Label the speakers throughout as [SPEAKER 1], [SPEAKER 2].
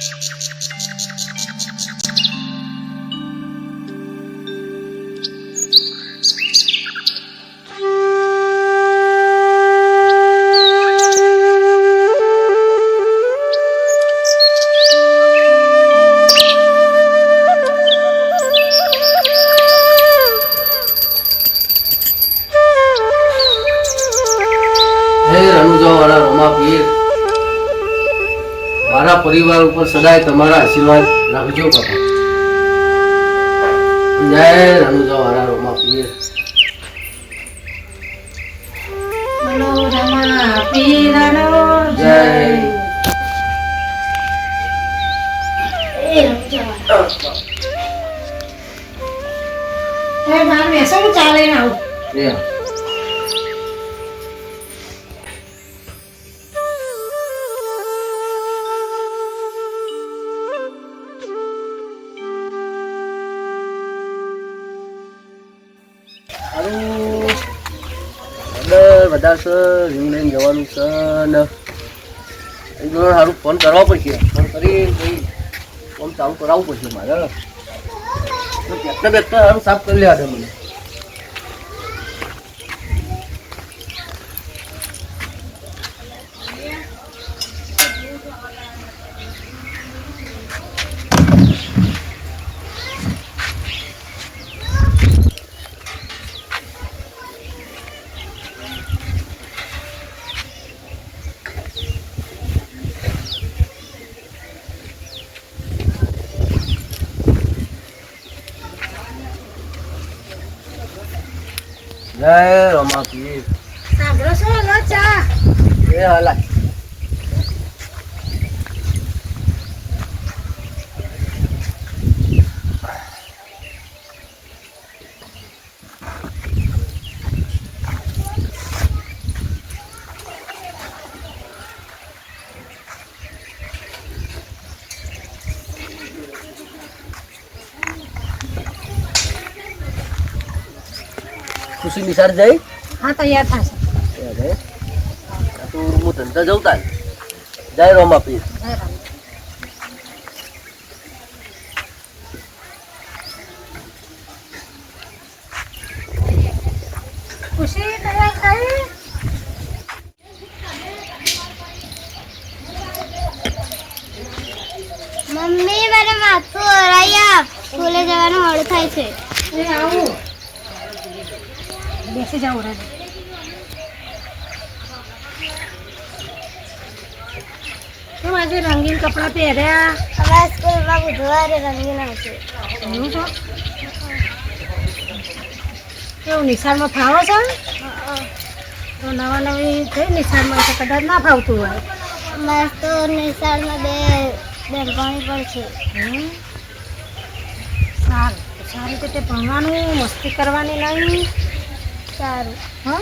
[SPEAKER 1] シャ。પરિવાર ઉપર સદાય તમારા આશીર્વાદ રાખજો બાપા. જય રણુજા વાળા રોમા જય.
[SPEAKER 2] ચાલે આવું.
[SPEAKER 1] બધા છે રિંગ લઈને જવાનું છે ને એક દોડ સારું ફોન કરવા પડશે. ફોન કરી ભાઈ ફોન ચાલુ કરાવવું પડશે મારે. બેઠતા બેઠતા સારું સાફ કરી લેવા દે મને. પીર
[SPEAKER 2] સાંભળો છો લો ચા.
[SPEAKER 1] એ હલા નિસાર જઈ
[SPEAKER 2] હા તૈયાર થશે.
[SPEAKER 1] તું તો હું ધંધા જઉં તાર. જય રોમા પીર
[SPEAKER 2] ખુશી તૈયાર થઈ?
[SPEAKER 3] મમ્મી મારે માથું ઓરાઈ આપ સ્કૂલે જવાનું મોડું થાય છે.
[SPEAKER 2] એ આવું? બેસી જાઓ રે. કેમ આજે રંગીન કપડાં પહેર્યા?
[SPEAKER 3] અમારા સ્કૂલમાં બુધવારે રંગીન આવશે.
[SPEAKER 2] એવું છે? કેવું નિશાળમાં ફાવો છો? તો નવા નવી થઈ નિશાળમાં તો કદાચ ના ફાવતું હોય.
[SPEAKER 3] મારે તો નિશાળમાં બે બેનપણી પણ છે.
[SPEAKER 2] સારું. સારી રીતે ભણવાનું મસ્તી કરવાની નહીં.
[SPEAKER 3] સારું.
[SPEAKER 2] હા?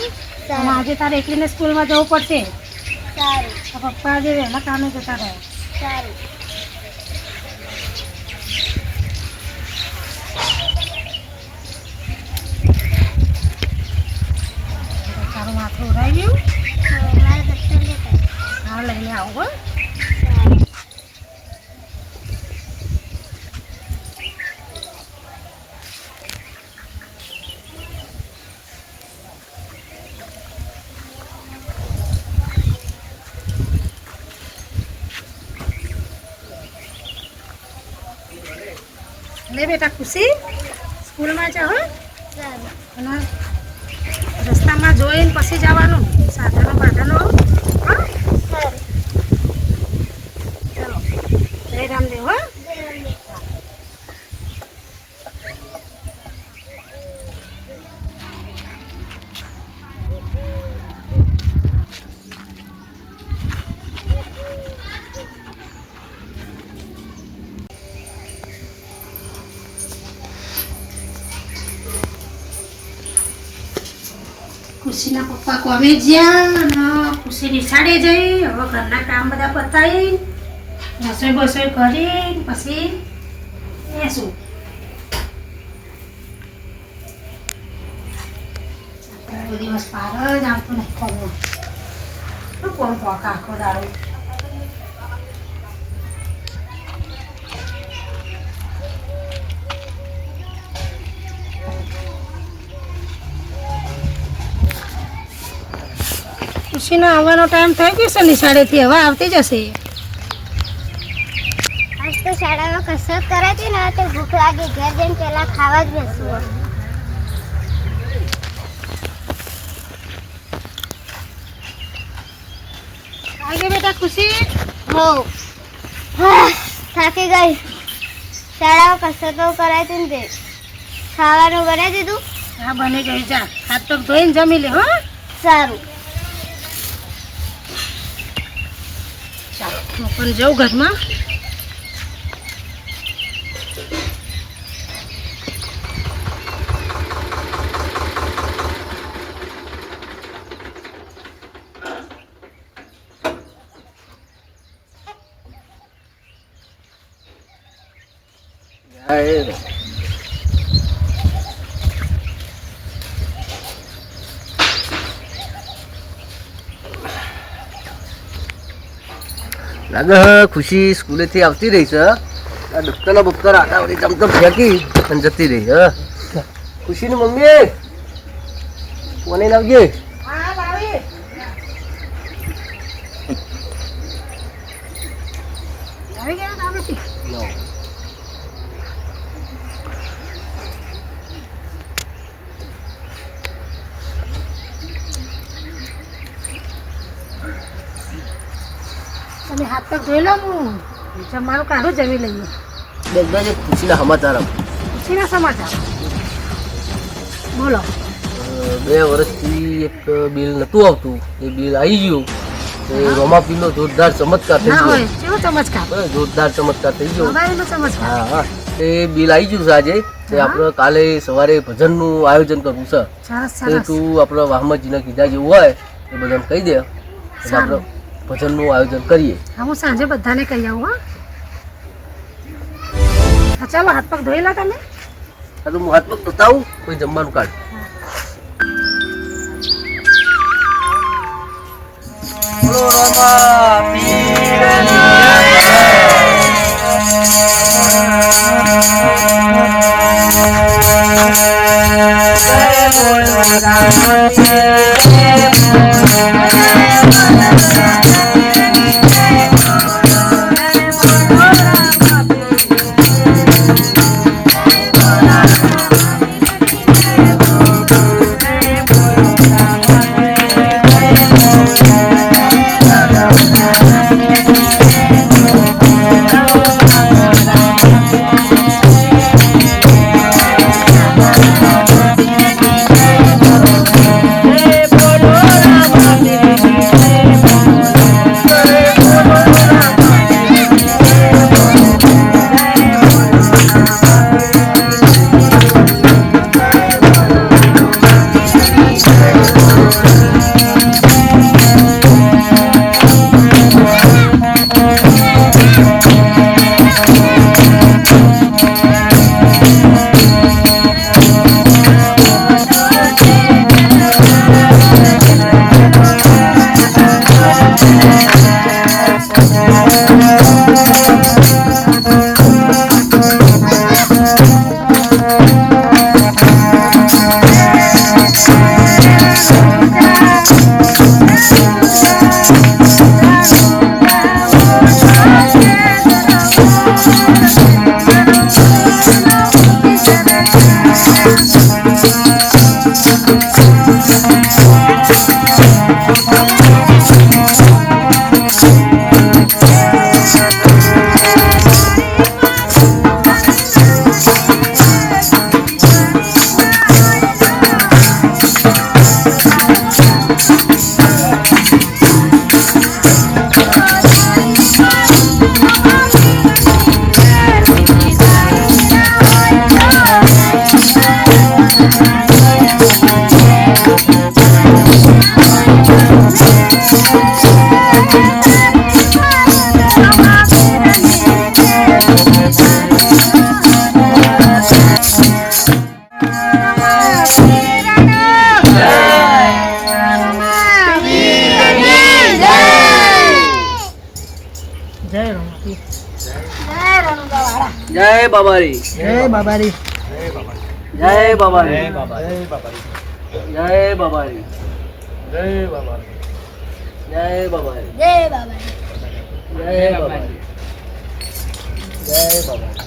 [SPEAKER 2] આજે તારે એકલીને સ્કૂલમાં જવું પડશે?
[SPEAKER 3] સારું.
[SPEAKER 2] પપ્પા આજે વહેલા કામે જતા રહે.
[SPEAKER 3] સારું.
[SPEAKER 2] તારું માથું ઉડાઈ ગયું? હા લઈને આવું લે બેટા ખુશી? સ્કૂલમાં
[SPEAKER 3] જાઓ
[SPEAKER 2] અને રસ્તામાં જોઈને પછી જવાનું. સાધનો બાધનો હા? ચલો. જય રામદેવ હો. ખુશીના પપ્પા કોમે જ્યાં ખુશી નિશાળે જઈ, હવે ઘરના કામ બધા પતાવી રસોઈ બસોઈ કરી, પછી બેસું. દિવસ પાર જ આવતો નહીં કોણ પોક આખો દાડો. ખુશીનો આવવાનો ટાઈમ થઈ ગયો છે નિશાળેથી હવે આવતી જશે.
[SPEAKER 3] આજ તો શાળામાં કસરત કરાતી ને તો ભૂખ લાગે ઘેર જઈને પહેલા ખાવા જ બેસવું
[SPEAKER 2] આજે બેટા ખુશી?
[SPEAKER 3] હો. થાકી ગઈ. શાળામાં કસરતો કરાય ને ખાવાનું બનાવી દીધું
[SPEAKER 2] હા બની ગઈ જા. હાથ તો ધોઈને જમી લે હો.
[SPEAKER 3] સારું
[SPEAKER 2] ચાલો હું પણ જાઉં ઘરમાં.
[SPEAKER 1] જાય લાગે ખુશી સ્કૂલેથી આવતી રહી છે. આ દફતરના બફતર આટા વળી ચમચમ ફેંકી અને જતી રહી હ ખુશીની મમ્મી કોને લાવજે
[SPEAKER 2] હા લાવી આવી ગયા તામેથી તમે હાથ પગ ધોઈ લો હું. જમવાનું કાઢું જમી લઈએ.
[SPEAKER 1] બધા જે ખુશીના સમાચાર
[SPEAKER 2] ખુશીના સમાચાર. બોલો.
[SPEAKER 1] બે વર્ષથી એક બિલ નતું આવતું. એ બિલ આવી ગયું. એ રોમાપીનો જોરદાર ચમત્કાર થઈ ગયો.
[SPEAKER 2] ચમત્કાર?
[SPEAKER 1] જોરદાર ચમત્કાર થઈ ગયો.
[SPEAKER 2] ચમત્કાર.
[SPEAKER 1] હા હા. એ બિલ આવી ગયું છે આજે. તે આપણે કાલે સવારે ભજનનું આયોજન કરવું છે.
[SPEAKER 2] સરસ
[SPEAKER 1] તે તું આપણા વાહમદજીને કીધા જેવું હોય એ બધાને કહી દે. એટલે આપણે ભજનનું આયોજન કરીએ.
[SPEAKER 2] હા હું સાંજે બધાને કહી આવું હા. હા ચાલો હાથ પગ ધોઈ લો તમે.
[SPEAKER 1] હા તો હું હાથ પગ આવું કોઈ જમવાનું કાઢ. બોલો રામા પીરની
[SPEAKER 2] જય રમાપી
[SPEAKER 1] જય બાબારી
[SPEAKER 2] જય બાબારી
[SPEAKER 1] જય બાબારી જય બાબારી જય બાબારી
[SPEAKER 3] જય બાબા
[SPEAKER 1] જય બાબારી જય બાબારી જય બાબારી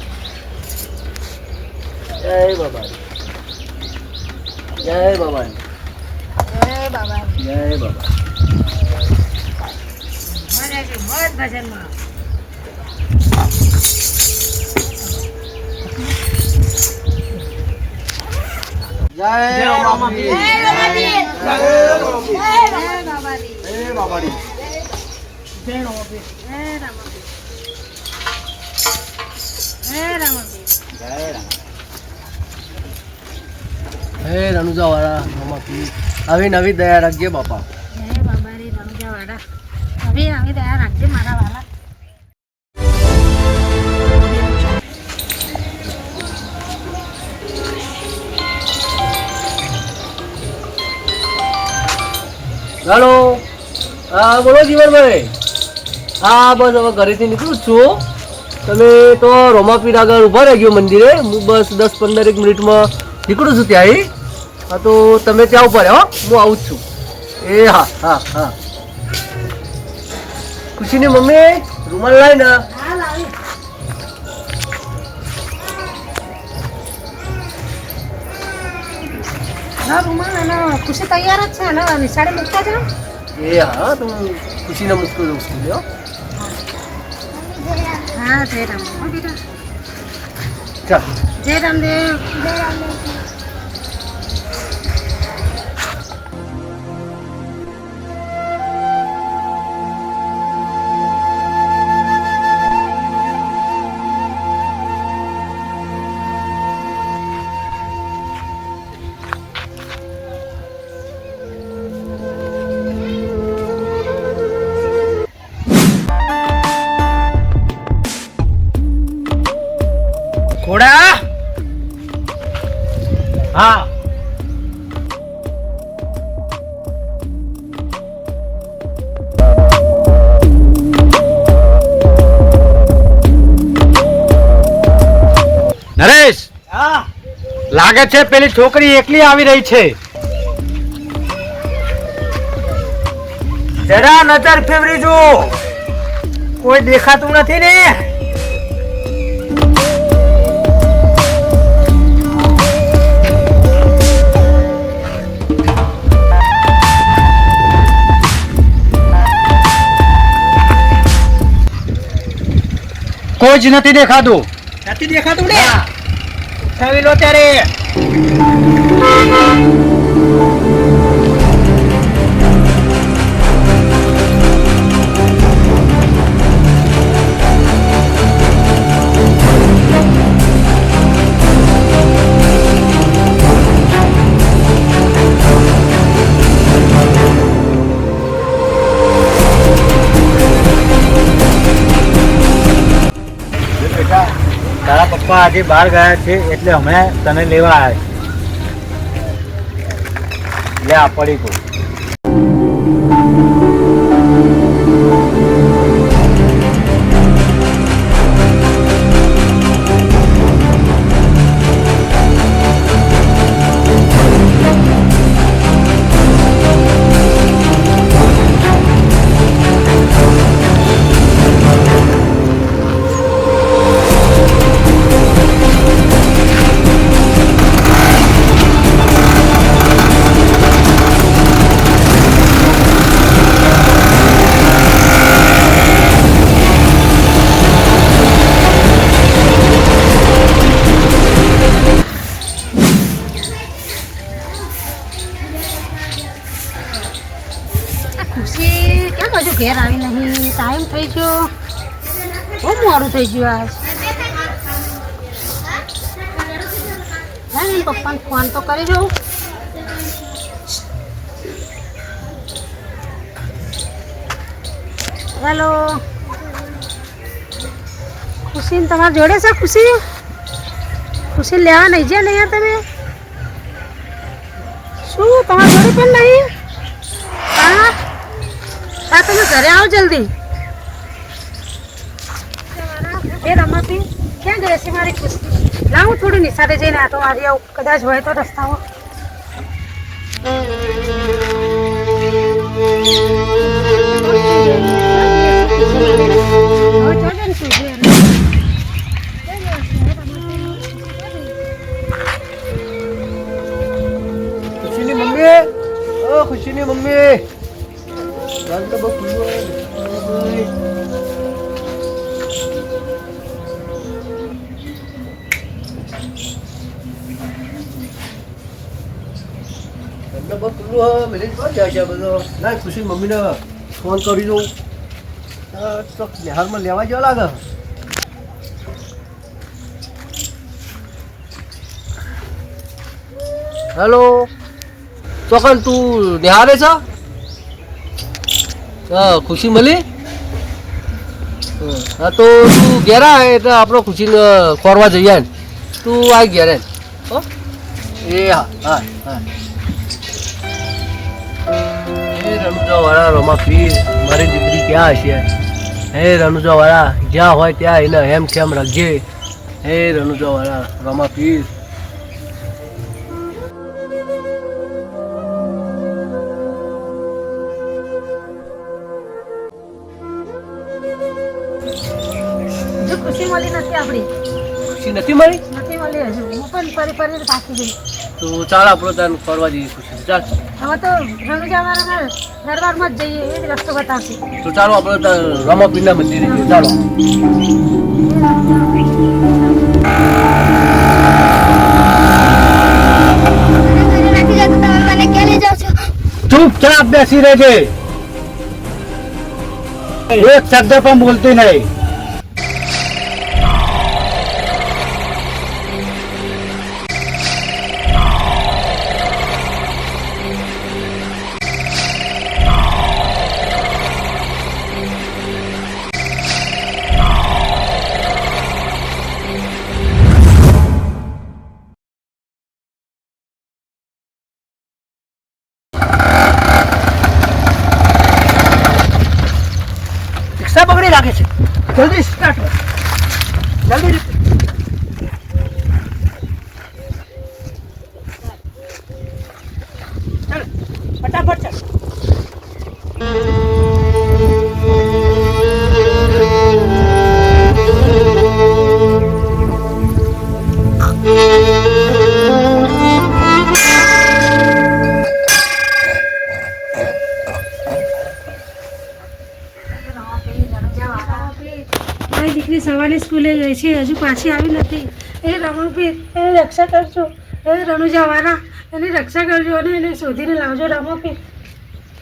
[SPEAKER 1] જય બાબારી
[SPEAKER 2] જય બાબા
[SPEAKER 1] જય બાબા
[SPEAKER 2] છે મોજ ભજનમાં
[SPEAKER 1] જય હે રણુજા વાળા મામા આવી નવી દયા રાખજે બાપા.
[SPEAKER 2] બાબા રે રમજા વાળા હવે નવી દયા રાખજે મારા વાલા.
[SPEAKER 1] હાલો. હા, બોલો જીવનભાઈ. હા, બસ હવે ઘરેથી નીકળું છું. તમે તો રોમાપીર આગળ ઊભા રહી ગયો મંદિરે. હું બસ દસ પંદર એક મિનિટમાં નીકળું છું ત્યાં હા, તો તમે ત્યાં ઉપર હો. હું આવું છું. એ, હા હા હા. ખુશીની મમ્મી, રૂમાલ
[SPEAKER 2] લાવી ના. રૂમાલ અને ખુશી તૈયાર જ છે અને નિશાળે મૂકતા જાઓ
[SPEAKER 1] એ હા તો હું ખુશીને મૂકતો જાઉં સ્કૂલે હો
[SPEAKER 4] લાગે છે પેલી છોકરી એકલી આવી રહી છે. જરા નજર ફેરવી જો કોઈ દેખાતું નથી ને. કોઈ જ નથી દેખાતું. નથી દેખાતું ને? ઉઠાવી લો ત્યારે. Thank you. પપ્પા આજે બહાર ગયા છે એટલે અમે તને લેવા આવ્યા. લે આ પડી ગયું
[SPEAKER 2] થઈ ગયું આ પપ્પાને ફોન તો કરી દઉં. હેલો ખુશી તમારા જોડે છે ખુશી ખુશી લેવા નહીં જ્યાં નહીં તમે? શું તમારા જોડે પણ નહીં? હા તમે ઘરે આવો જલ્દી. એ રમતી ક્યાં ગઈ છે મારી ખુશી? લાવું થોડું નિશાળે જઈને આટો મારી આવું કદાચ હોય તો રસ્તાઓ.
[SPEAKER 1] ખુશીની મમ્મી ખુશીની મમ્મી. હોય. જાય છે બધો ના ખુશી મમ્મીને ફોન કરી દઉં તો હાલમાં લેવા જેવા લાગે? હેલો? ચોકન તું નિહારે છે? ખુશી મળી હા, તો તું ઘેરા એટલે આપણો ખુશીને ખોરવા જઈએ તું આ ઘેરે એ હા હા હા. રણુજા વાળા રોમા પીર મારી દીકરી ક્યાં હશે? હે રણુજા વાળા જ્યાં હોય ત્યાં એને હેમ ખેમ રાખજે. હે રણુજા વાળા રોમા પીર
[SPEAKER 2] ખુશી મળી નથી આપણી.
[SPEAKER 1] ખુશી નથી મળી?
[SPEAKER 2] નથી મળી હજુ. હું પણ ફરી ફરી પાકી ગઈ
[SPEAKER 1] તો ચાલ આપણો ત્યાં ફરવા જઈએ ખુશી ચાલ.
[SPEAKER 2] હવે તો રણુજાવાળાના દરબારમાં જ જઈએ એ જ રસ્તો બતાવશે.
[SPEAKER 1] તો ચાલો આપણે ત્યાં રમાપીરના મંદિરે જઈએ. ચાલો.
[SPEAKER 4] ચૂપચાપ બેસી રહેજે. એક શબ્દ પણ બોલતી નહીં.
[SPEAKER 2] મારી દીકરી સવારે સ્કૂલે ગઈ છે હજુ પાછી આવી નથી. એ રમણપીર એની રક્ષા કરજો. એ રણુજાવાળા એની રક્ષા કરજો અને એને શોધીને લાવજો રમણપીર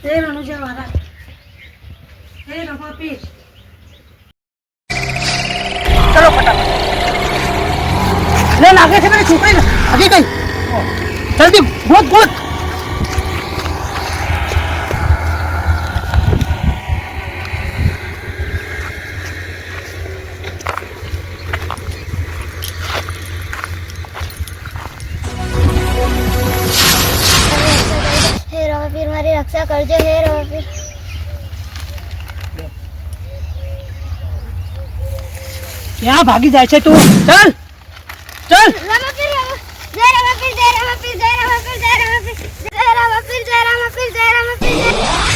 [SPEAKER 2] એ રણુજાવાળા એ રમણપીર
[SPEAKER 1] ચલો ફટાફટ. લાગે છે મને છોકરી આગે કઈ જલ્દી ગોત ગોત.
[SPEAKER 3] કરજો
[SPEAKER 1] ક્યાં ભાગી જાય છે તું ચાલ ચાલ
[SPEAKER 3] જય રમાપીર જય રમાપીર જય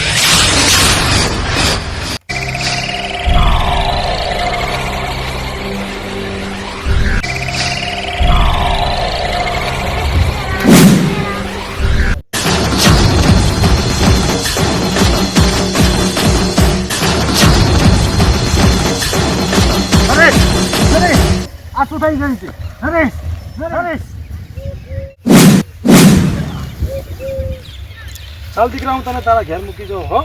[SPEAKER 4] થઈ ગયું છે. નરેશ નરેશ. ચાલ દીકરા હું તને તારા ઘેર મૂકી જાઉં હો.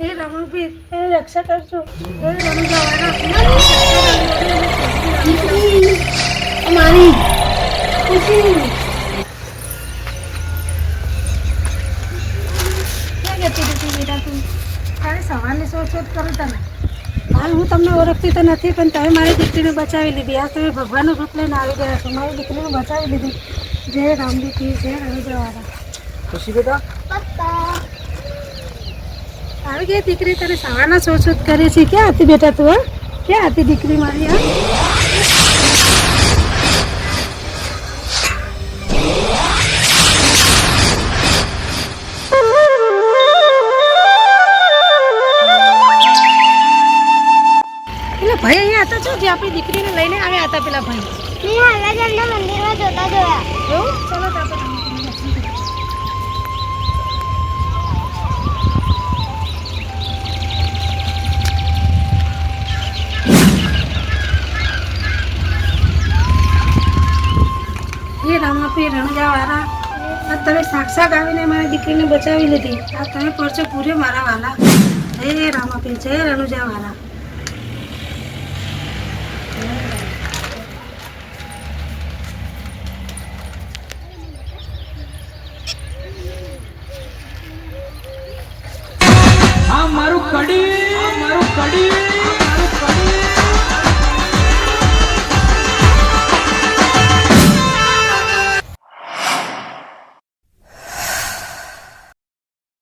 [SPEAKER 2] એ રમણપીર એ રક્ષા કરજો. એ રણુજાવાળા મારી ખુશી. સવારની શોધ શોધ કરું તને હાલ હું તમને ઓળખતી તો નથી પણ તમે મારી દીકરીને બચાવી લીધી. આ તમે ભગવાનનું રૂપ લઈને આવી ગયા છો. મારી દીકરીને બચાવી લીધી. જય રામજી કી જય રણુજાવાળા
[SPEAKER 1] ખુશી બેટા?
[SPEAKER 2] આવી ગઈ દીકરી તને સવારના શોધ શોધ કરી છે. ક્યાં હતી બેટા તું હા? ક્યાં હતી દીકરી મારી હા? જે આપણી દીકરીને લઈને આવ્યા હતા પેલા ભાઈ.
[SPEAKER 3] મેં મંદિરમાં જોતા જોયા
[SPEAKER 2] એવું? ચલો તો આપણે રામાપીરનું દર્શન કરીએ. એ રામાપીર રણજાવાળા આ તમે સાક્ષાત આવીને મારી દીકરીને બચાવી લીધી. આ તમે પરચો પૂર્યો મારા વાલા. જય રામાપીર જય રણુજાવાળા